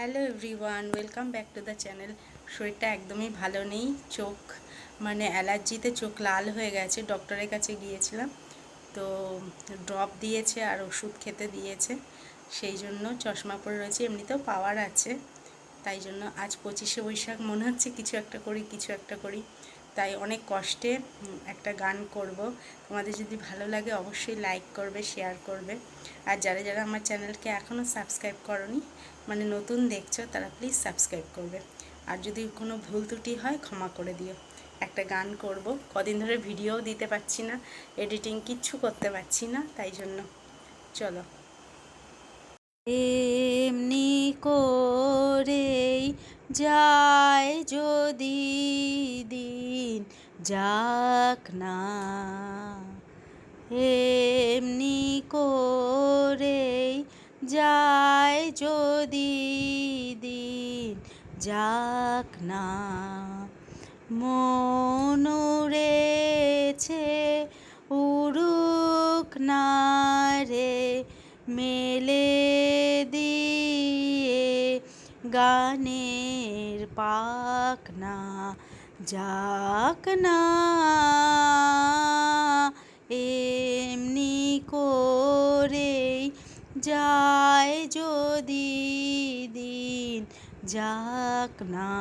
Hello everyone, welcome back to the channel. শরীরটা একদমই ভালো নেই, চোখ মানে অ্যালার্জিতে চোখ লাল হয়ে গেছে, ডক্টরের কাছে গিয়েছিলাম। তো ড্রপ দিয়েছে আর ওষুধ খেতে দিয়েছে, সেই জন্য চশমা পরে রয়েছে, এমনিতেও পাওয়ার আছে। তাই জন্য আজ পঁচিশে বৈশাখ, মনে হচ্ছে কিছু একটা করি, কিছু একটা করি। তাই অনেক কষ্টে একটা গান করব। তোমাদের যদি ভালো লাগে অবশ্যই লাইক করবে, শেয়ার করবে। আর যারা যারা আমার চ্যানেলকে এখনও সাবস্ক্রাইব করনি মানে নতুন দেখছ, তারা প্লিজ সাবস্ক্রাইব করবে। আর যদি কোনো ভুল ত্রুটি হয়, ক্ষমা করে দিও। একটা গান করব। কদিন ধরে ভিডিও দিতে পারছি না, এডিটিং কিচ্ছু করতে পারছি না, তাই জন্য। চলো। এমনি করেই যায় যদি যাক না, এমনি করেই যায় যদি দিন। যাক না মনুরেছে উড়ুক না রে, মেলে দিয়ে গানের পাক না যাক না এমনি করেই যায় যদি দিন যাক না।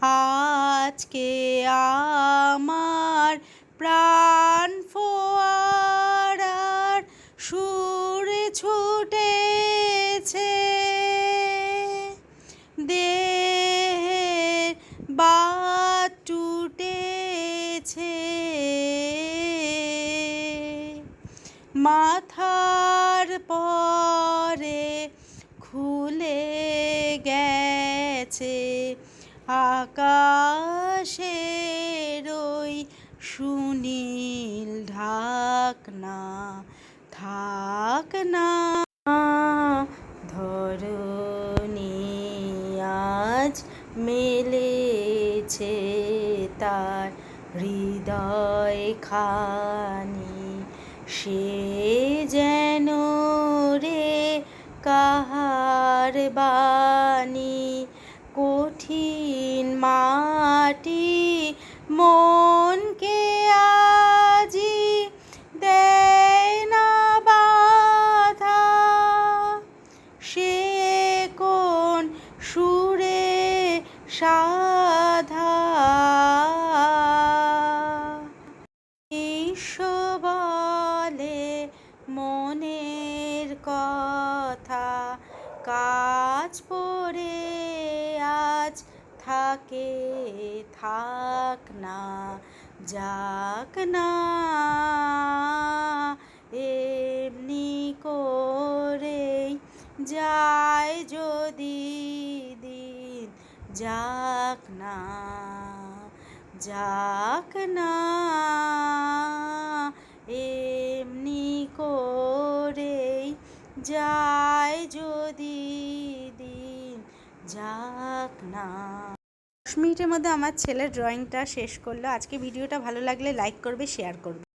আজকে আমার প্রাণ ফোয়ারার সুর টুটেছে মাথার পরে খুলে গেছে আকাশের ওই সুনীল ঢাকনা। থাক না ধরণী আজ মেলেছে তার হৃদয় খানি। সে যেন রে কাহার বাণী, কঠিন মাটি মনকে আজি দেয় না বাধা। সে কোন সুরে সাধা বিশ্ব বলে মনের কথা, কাজ পড়ে আজ থাকে, থাক না, যাক না। এমনি করেই যায় যদি দিন যাক না যাক না, এমনি করেই যায় যদি দিন, যাক না। দশ মিনিটের মধ্যে আমার ছেলের ড্রয়িংটা শেষ করল। আজকে ভিডিওটা ভালো লাগলে লাইক করবে শেয়ার করবে।